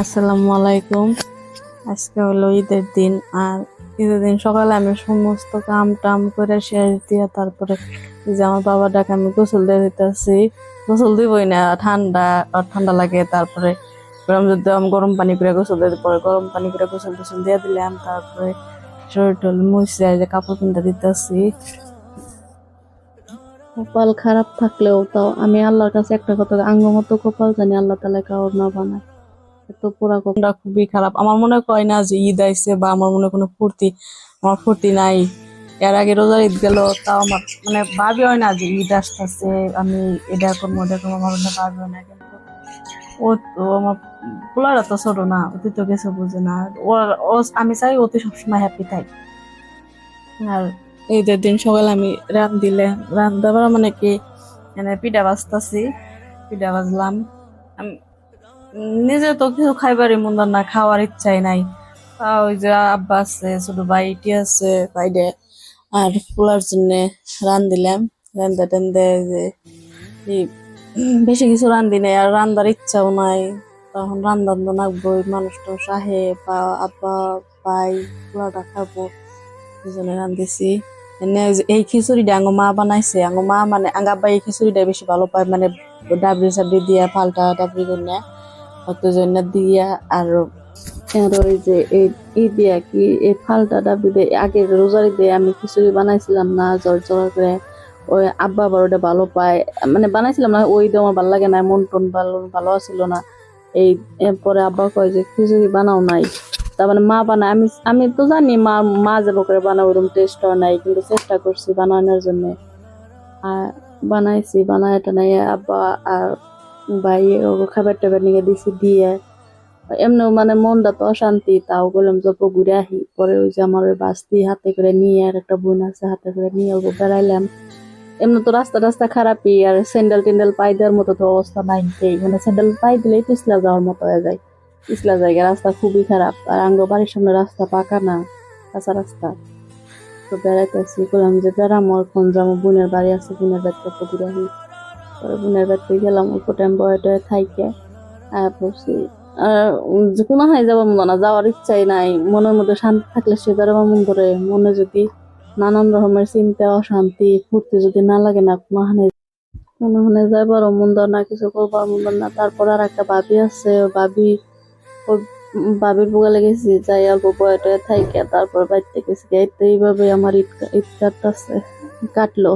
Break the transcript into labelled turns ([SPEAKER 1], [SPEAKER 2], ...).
[SPEAKER 1] আসসালামু আলাইকুম। আজকে হলো ঈদের দিন, আর ঈদের দিন সকালে আমি সমস্ত কাম টাম করে শেষ দিয়ে তারপরে যে আমার বাবা ডাকে আমি গোসল দিয়ে দিতেছি। গোসল দিবই না, ঠান্ডা ঠান্ডা লাগে, তারপরে গরম যদি আমি গরম পানি করে গোসল দিয়ে পরে গরম পানি করে গোসল টোসল দিয়ে দিলাম, তারপরে শরীর টল মুছে যে কাপড় কিনতে দিতেছি। কপাল খারাপ থাকলেও তাও আমি আল্লাহর কাছে একটা কথা আঙ্গ মতো কপাল জানি আল্লাহ তালা কাউর না বানায়। এত পুরা কপালটা খুবই খারাপ। আমার মনে হয় না যে ঈদ আইছে বা আমার মনে কোনো ফুর্তি, আমার ফুর্তি নাই। এর আগে রোজার ঈদ গেল, তাও আমার মানে ভাবি হয় না যে ঈদ আসতেছে, আমি এটা করব, ওটা করব, আমার মনে ভাবি না। ও তো আমার পোলারা তো ছোট না অতি তো কিছু বুঝে না। ও, আমি চাই অতি সবসময় হ্যাপি থাক। আর ঈদের দিন সকালে আমি রান দিলে, রান দেওয়ার মানে কি? মানে পিঠা বাজতাছি, পিঠা বাজলাম। আমি নিজে তো কিছু খাইবারই মন না, খাওয়ার ইচ্ছাই নাই। ওই যে আব্বা আছে, ছোট ভাইটি আছে, বাইরে। আর পোলার জন্য রান দিলাম। রান্দা টান্দে যে বেশি কিছু রান্ধি নাই, আর রান্দার ইচ্ছাও নাই। তখন রান্দান তো নাকবই মানুষ তো সাহে, বা আব্বা, ভাই পোলাটা খাব দুজনে রান্ধিছি এই খিচুড়িটা আঙ্গ মা বানাইছে, আঙ্গ মা মানে আঙ্গ আব্বা এই খিচুড়িটা বেশি ভালো পায় মানে ডাবরি সাবরি দিয়া, পাল্টা ডাবরি করে অত জন্য দিয়া আর ওই যে এই ই দিয়া কি, এই ফালটা ডাবরি দিয়ে, আগে রোজারি দিয়ে আমি খিচুড়ি বানাইছিলাম না, জ্বর জ্বর করে, ওই আব্বা আবার ওটা ভালো পায় মানে বানাইছিলাম না, ওই আমার ভালো লাগে না, মন টন ভালো ভালো ছিল না, এই পরে আব্বা কয় যে খিচুড়ি বানাও নাই। তার মানে মা বানায়, আমি আমি তো জানি মা মা যাব করে বানাও ওরকম টেস্ট নাই, কিন্তু চেষ্টা করছি বানানোর জন্য। আর বানাইছি বানায় টানাই আব্বা আর ভাই খাবার টাবার নিয়ে দিছি, দিয়ে। এমনিও মানে মনটা তো অশান্তি, তাও বললাম যত ঘুরে আহি। পরে ওই যে আমার ওই বাস্তি হাতে করে নিয়ে আর একটা বোন আছে হাতে করে নিয়ে ওকে বেড়াইলাম। এমনি তো রাস্তা রাস্তা খারাপই, আর স্যান্ডেল টেন্ডেল পাই দেওয়ার মতো তো অবস্থা নাই মানে স্যান্ডেল পাই দিলেই পিছলা যাওয়ার মতো হয়ে যায়। পিছলা জায়গা রাস্তা খুবই খারাপ। আর আঙ্গ বাড়ির সামনে রাস্তা পাকা না, কাঁচা রাস্তা। তো বেড়াইতেছি বললাম যে বেড়াম কোন যাব বোনের বাড়ি আছে, বোনের বাড়িতে তো ঘুরে বোনের বাড়িতে গেলাম অল্প টাইম বয়ে টয়ে থাইকে আর কোনো হাই যাব মনে না, যাওয়ার ইচ্ছাই নাই। মনের মধ্যে শান্তি থাকলে সে বেড়াবার মন করে মনে যদি নানান রকমের চিন্তা, অশান্তি, ফুর্তি যদি না লাগে না, কোনো হানে কোনো হানে মন দেয় না, কিছু করবার মন দেয় না। তারপর আর একটা ভাবি আছে ভাবি ওই বাবির বোগালে গেছি যাই অল্প বয়ে থাইকা থাইকে তারপর বাড়িতে গেছি। এইভাবে আমার ঈদ ঈদ কাটতেছে কাটলো।